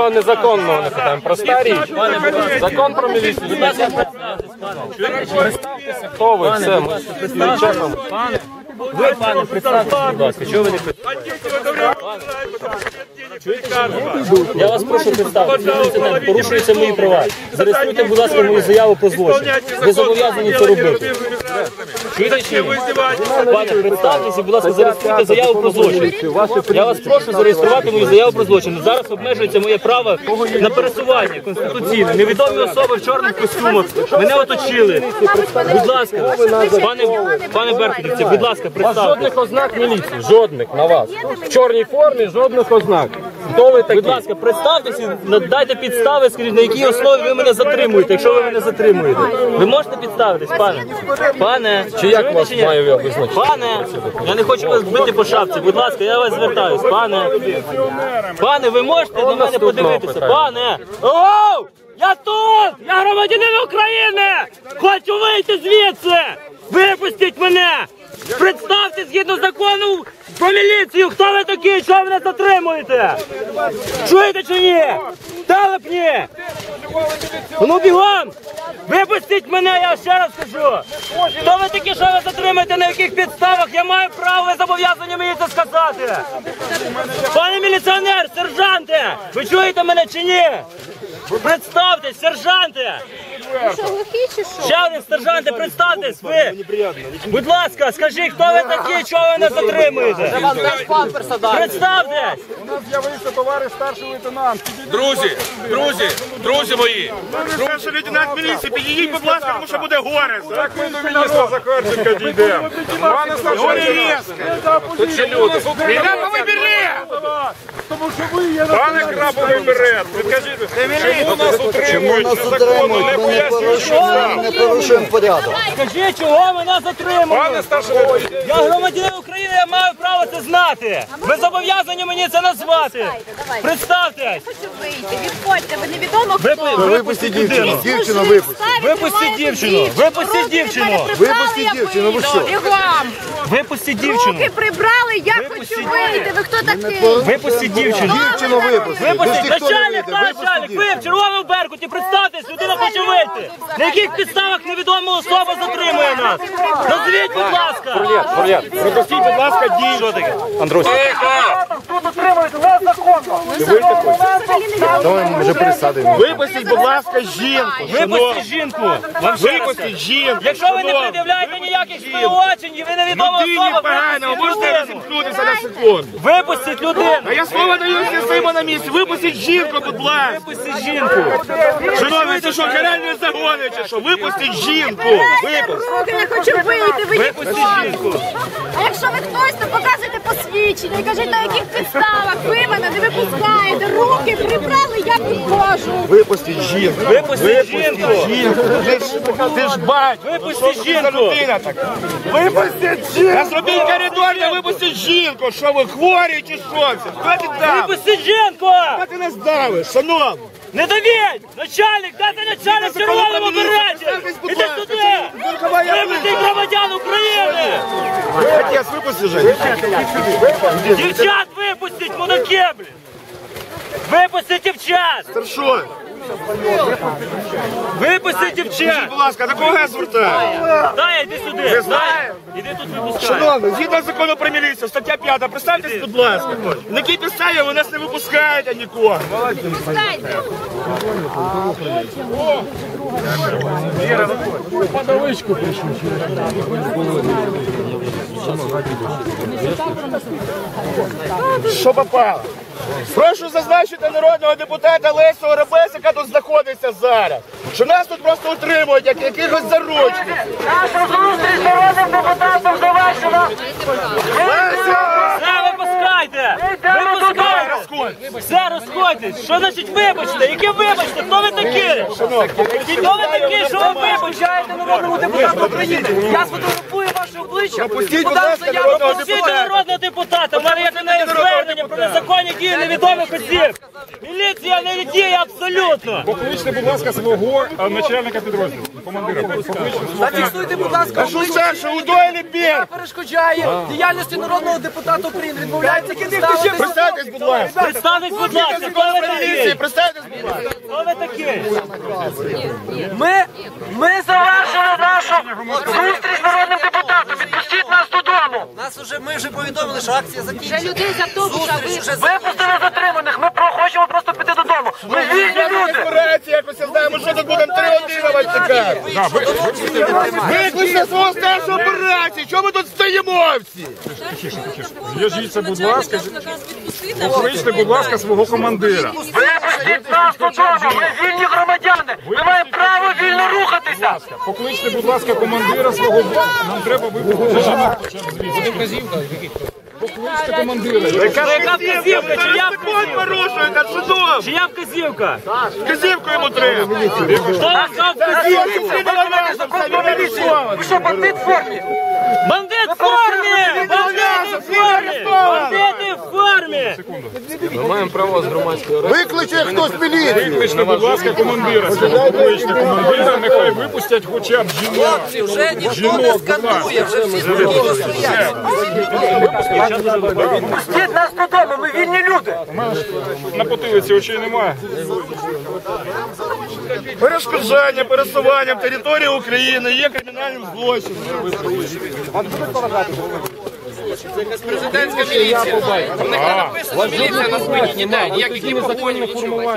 нічого незаконного не питаємо. Проста річ. Закон про міліцію. Представтеся, хто ви, все, ми чекаємо. Ви, пане, представте, будь ласка, чого ви не представите? Я вас прошу представити, порушуються мої права. Зареєструйте, будь ласка, мою заяву про злочин. Ви зобов'язані це робити. Пане, представтеся, будь ласка, зареєструйте заяву про злочин. Я вас прошу зареєструвати мою заяву про злочин. Зараз обмежується моє право на пересування конституційне. Невідомі особи в чорних костюмах мене оточили. Будь ласка, пане, пане Беркутівці, будь ласка, У представте. жодних ознак міліції, жодних на вас. В чорній формі жодних ознак. Хто ви такі? Будь ласка, представтеся, надайте підстави, скажіть, на якій основі ви мене затримуєте, якщо ви мене затримуєте. Ви можете підставитись, пане? Пане, Чи як вас маю визначити? Пане, я не хочу вас бити по шапці. Будь ласка, я вас звертаюсь. Пане, пане, ви можете на мене подивитися? Пане, оу! Я тут! Я громадянин України! Хочу вийти звідси! Випустіть мене! Представте згідно закону про міліцію, хто ви такі, що ви мене затримуєте? Чуєте чи ні? Телепні! Ну бігом! Випустіть мене, я ще раз кажу! Хто ви такі, що ви затримаєте, на яких підставах? Я маю право, ви зобов'язані мені це сказати! Пане міліціонер, сержанте! Ви чуєте мене чи ні? Представтесь, сержанте! Що, глухий чи що? Ще один сержанте, представтесь ви! Будь ласка, скажіть, хто ви такі, чого ви не затримуєте? Представтесь! У нас З'явився товариш старший лейтенант. Друзі, друзі, друзі мої, старший лейтенант міліції, підійдіть, будь ласка, тому що буде горе. Як ми до міністра Захарченка дійдемо? Пане лейтенант, Тут ще люди. Йдемо вибірі! Тому що ви є Пане Краповий берет, підкажіть, чому нас утримують нас незаконно, не утримують, ми не пояснюючи порушуємо, нам? не порушуємо порядок. Скажіть, чого мене затримують? Пане старший лейтенант, Я громадянин України, я маю право це знати. Ви зобов'язані мені це назвати. Представтесь. Хочу вийти, відходьте, ви невідомо Ви, хто. випустіть людину. Дівчину випустіть. Випустіть дівчину. Випустіть дівчину. Випустіть дівчину, ви що? Бігом. Випустіть дівчину. Руки прибрали, я хочу вийти. Ви хто такий? Випустіть дівчину. Дівчину. Випустіть. Випустіть, начальник, вийде. начальник, ви в червоному беркуті, представтесь, людина хоче вийти. На яких підставах невідома особа затримує нас? Назвіть, будь ласка. Пропустіть, будь ласка, Андрюсь, Давай ми вже пересадимо. Випустіть, будь ласка, жінку. Випустіть жінку. Випустіть жінку. Якщо ви не пред'являєте ніяких звинувачень, і ви невідома Людині особа, погано, можете розімкнутися на секунду. Випустіть людину. А я слово даю, якщо стоїмо на місці. Випустіть жінку, будь ласка. Випустіть жінку. Шановні, це що, каральні загони чи що? Випустіть жінку. Випустіть. Руки, я хочу вийти, ви Випустіть жінку. А якщо ви хтось, то показуйте посвідчення і кажіть, на яких підставах ви мене не випускаєте. Руки прибрали, я підходжу. Випустіть жінку. Випустіть жінку. Ти ж, ти ж бать. Випустіть Що жінку. Випустіть жінку. А зробіть коридор, та випустіть жінку. Що ви хворі чи що це? Хто ти дав? Випустіть жінку. Хто ти нас давиш, шановні? Не давіть! Начальник, ти начальник червоному береті? Іди сюди! Випустіть громадян України! Отець, випусти же. Дівчат випустіть, мудаки, блін! Випустіть дівчат! Що? Випустіть дівчат! Будь ласка, до кого я звертаю? Дай, іди сюди! Ви знаєте? Дай. Іди тут випускай! Шановні, згідно закону про міліцію, стаття 5, представтесь, будь ласка. На якій підставі ви нас не випускаєте нікого? Пускайте. Що попало? Прошу зазначити народного депутата Лесю Оробеса, яка тут знаходиться зараз. Що нас тут просто утримують, як якихось заручників. Наша зустріч з народним депутатом завершена! Все, випускайте! Випускайте! Все, розходьтесь! Що значить вибачте? Яке вибачте? Хто ви такі? Хто ви такі, що ви вибачаєте народному депутату України? Я сфотографую ваше обличчя. Ласка, заяву народного Пропустіть депутата. народного депутата. У мене є до неї звернення про незаконні дії невідомих осіб. Міліція не діє абсолютно. Покличте, будь ласка, свого начальника підрозділу, командира. Покличте свого. Зафіксуйте, будь ласка, А що старше, удоїли бір? перешкоджає діяльності народного депутата України. Відмовляється представитися. Представтесь, будь ласка. Представтесь, будь ласка, представтесь, будь ласка. Хто ви такий? Ми, ми завершили нашу зустріч з народним депутатом. Відпустіть нас додому. Нас вже ми вже повідомили, що акція закінчена. людей з автобуса Зустріч вже Випустили затриманих. Ми про- хочемо просто піти додому. Ми вільні люди. Збирається якось, я знаю, що тут будемо три години вас. Викличте свого старшого операції, чого ми тут стоїмо всі? Зв'яжіться, будь ласка, покличте, будь ласка, свого командира. Випустіть нас додому. Ми вільні громадяни. Ми маємо право вільно рухатися. Покличте, будь ласка, командира свого. Нам треба випустити жінок. Покличте командира. Яка вказівка? Закон вказівка? порушуєте, судом. Чия вказівка? Вказівку йому треба. Хто вам дав вказівку? Ви що, бандит в формі? Бандит в формі! Бандити в формі! Бандити в формі! Викличе хтось міліцію. Викличте, будь ласка, командира. свого. Покличте командира, нехай випустять хоча б жінок. Хлопці, вже ніхто не скандує, вже всі спокійно стоять. Пустіть нас додому. Ми вільні люди. На потилиці очей немає. Перешкоджання пересуванням території України є кримінальним злочином. Міліція. На спині ніде, ніяких ні показуєте нічого.